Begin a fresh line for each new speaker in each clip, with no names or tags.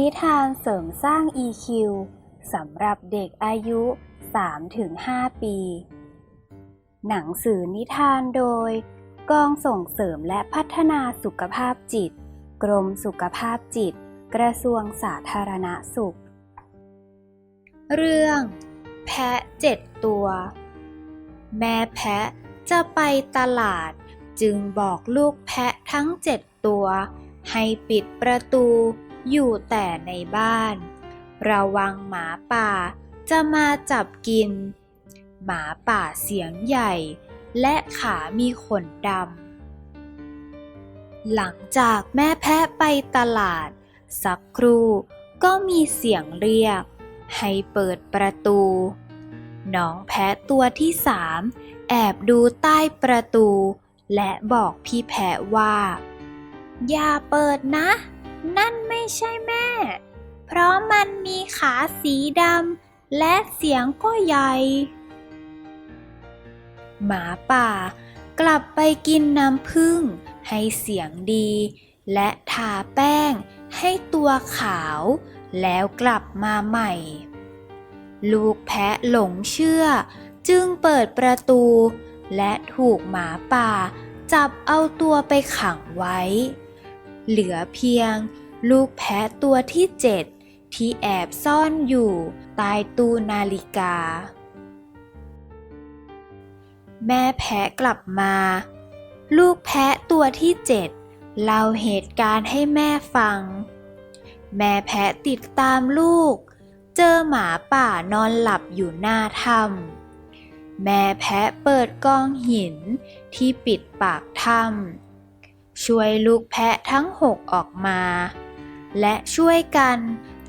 นิทานเสริมสร้าง EQ สำหรับเด็กอายุ 3-5 ปี หนังสือนิทานโดย กองส่งเสริมและพัฒนาสุขภาพจิต กรมสุขภาพจิต กระทรวงสาธารณสุข เรื่อง แพะเจ็ดตัว แม่แพะจะไปตลาด จึงบอกลูกแพะทั้งเจ็ดตัว ให้ปิดประตู อยู่แต่ในบ้าน ระวังหมาป่าจะมาจับกิน หมาป่าเสียงใหญ่ และขามีขนดำ หลังจากแม่แพะไปตลาด สักครู่ก็มีเสียงเรียก ให้เปิดประตู น้องแพะตัวที่สามแอบดูใต้ประตู และบอกพี่แพะว่า อย่าเปิดนะ นั่นไม่ใช่แม่ เพราะมันมีขาสีดำและเสียงก็ใหญ่ หมาป่ากลับไปกินน้ำผึ้งให้เสียงดี และทาแป้งให้ตัวขาว แล้วกลับมาใหม่ ลูกแพะหลงเชื่อ จึงเปิดประตู และถูกหมาป่า จับเอาตัวไปขังไว้ เหลือเพียง ลูกแพะตัวที่เจ็ดที่แอบซ่อนอยู่ใต้ตู้นาฬิกา แม่แพะกลับมา ลูกแพะตัวที่เจ็ดเล่าเหตุการณ์ให้แม่ฟัง แม่แพะติดตามลูก เจอหมาป่านอนหลับอยู่หน้าถ้ำแม่แพะเปิดกองหินที่ปิดปากถ้ำ ช่วยลูกแพะทั้งหกออกมา และช่วยกัน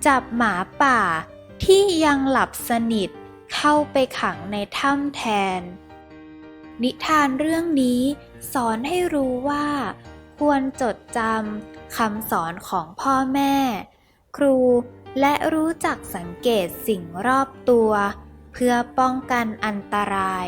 จับหมาป่าที่ยังหลับสนิทเข้าไปขังในถ้ำแทน นิทานเรื่องนี้สอนให้รู้ว่า ควรจดจำคำสอนของพ่อแม่ ครูและรู้จักสังเกตสิ่งรอบตัว เพื่อป้องกันอันตราย